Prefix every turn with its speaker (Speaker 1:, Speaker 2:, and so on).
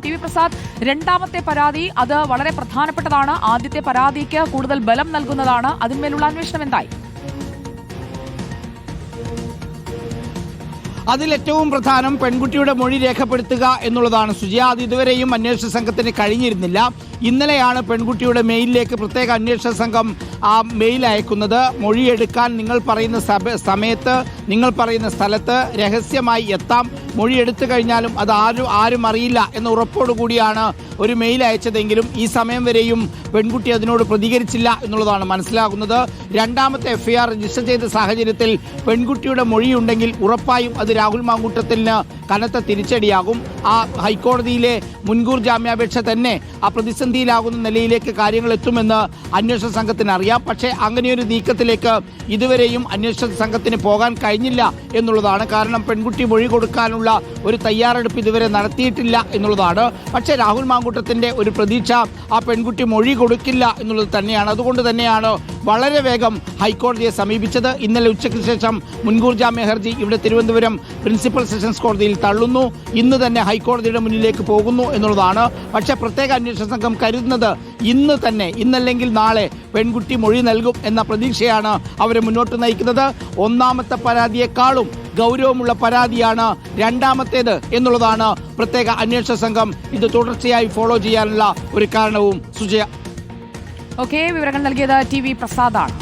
Speaker 1: T V Prasad രണ്ടാമത്തെ പരാതി അത് വളരെ പ്രധാനപ്പെട്ടതാണ്. ആദ്യത്തെ പരാതിക്ക് കൂടുതൽ ബലം നൽകുന്നതാണ്. അതിന്മേലുള്ള അന്വേഷണം എന്തായി?
Speaker 2: അതിലേറ്റവും പ്രധാനം പെൺകുട്ടിയുടെ മൊഴി രേഖപ്പെടുത്തുക എന്നുള്ളതാണ്. സുജി അത് ഇതുവരെയും അന്വേഷണ സംഘത്തിന് കഴിഞ്ഞിരുന്നില്ല. ഇന്നലെയാണ് പെൺകുട്ടിയുടെ മെയിലിലേക്ക് പ്രത്യേക അന്വേഷണ സംഘം ആ മെയിൽ അയക്കുന്നത്. മൊഴിയെടുക്കാൻ നിങ്ങൾ പറയുന്ന സമയത്ത് നിങ്ങൾ പറയുന്ന സ്ഥലത്ത് രഹസ്യമായി എത്താം. മൊഴി എടുത്തു കഴിഞ്ഞാലും അത് ആരും ആരും അറിയില്ല എന്ന ഉറപ്പോടു കൂടിയാണ് ഒരു മെയിൽ അയച്ചതെങ്കിലും ഈ സമയം വരെയും പെൺകുട്ടി അതിനോട് പ്രതികരിച്ചില്ല എന്നുള്ളതാണ് മനസ്സിലാകുന്നത്. രണ്ടാമത്തെ എഫ്ഐആർ രജിസ്റ്റർ ചെയ്ത സാഹചര്യത്തിൽ പെൺകുട്ടിയുടെ മൊഴിയുണ്ടെങ്കിൽ ഉറപ്പായും അത് രാഹുൽ മാങ്കൂട്ടത്തിന് കനത്ത തിരിച്ചടിയാകും. ആ ഹൈക്കോടതിയിലെ മുൻകൂർ ജാമ്യാപേക്ഷ തന്നെ ആ പ്രതിസന്ധിയിലാകുന്ന നിലയിലേക്ക് കാര്യങ്ങൾ എത്തുമെന്ന് അന്വേഷണ സംഘത്തിന് അറിയാം. പക്ഷേ അങ്ങനെയൊരു നീക്കത്തിലേക്ക് ഇതുവരെയും അന്വേഷണ സംഘത്തിന് പോകാൻ കഴിഞ്ഞില്ല എന്നുള്ളതാണ്. കാരണം പെൺകുട്ടി മൊഴി കൊടുക്കാനുള്ള ഒരു തയ്യാറെടുപ്പ് ഇതുവരെ നടത്തിയിട്ടില്ല എന്നുള്ളതാണ്. പക്ഷേ രാഹുൽ മാങ്കൂട്ടത്തിന്റെ ഒരു പ്രതീക്ഷ ആ പെൺകുട്ടി മൊഴി കൊടുക്കില്ല എന്നുള്ളത് തന്നെയാണ്. അതുകൊണ്ട് തന്നെയാണ് വളരെ വേഗം ഹൈക്കോടതിയെ സമീപിച്ചത്. ഇന്നലെ ഉച്ചയ്ക്ക് ശേഷം മുൻകൂർ ജാമ്യ ഹർജി ഇവിടെ തിരുവനന്തപുരം പ്രിൻസിപ്പൽ സെഷൻസ് കോടതിയിൽ തള്ളുന്നു. ഇന്ന് തന്നെ ഹൈക്കോടതിയുടെ മുന്നിലേക്ക് പോകുന്നു എന്നുള്ളതാണ്. പക്ഷേ പ്രത്യേക അന്വേഷണ സംഘം കരുതുന്നത് ഇന്ന് തന്നെ ഇന്നല്ലെങ്കിൽ നാളെ പെൺകുട്ടി മൊഴി നൽകും എന്ന പ്രതീക്ഷയാണ് അവരെ മുന്നോട്ട് നയിക്കുന്നത്. ഒന്നാമത്തെ പരാതിയെക്കാളും ഗൗരവമുള്ള പരാതിയാണ് രണ്ടാമത്തേത് എന്നുള്ളതാണ് പ്രത്യേക അന്വേഷണ സംഘം ഇത് തുടർച്ചയായി ഫോളോ ചെയ്യാനുള്ള ഒരു കാരണവും സുജയ.
Speaker 1: ഓക്കെ വിവരങ്ങൾ നൽകിയത് ടി വി പ്രസാദാണ്.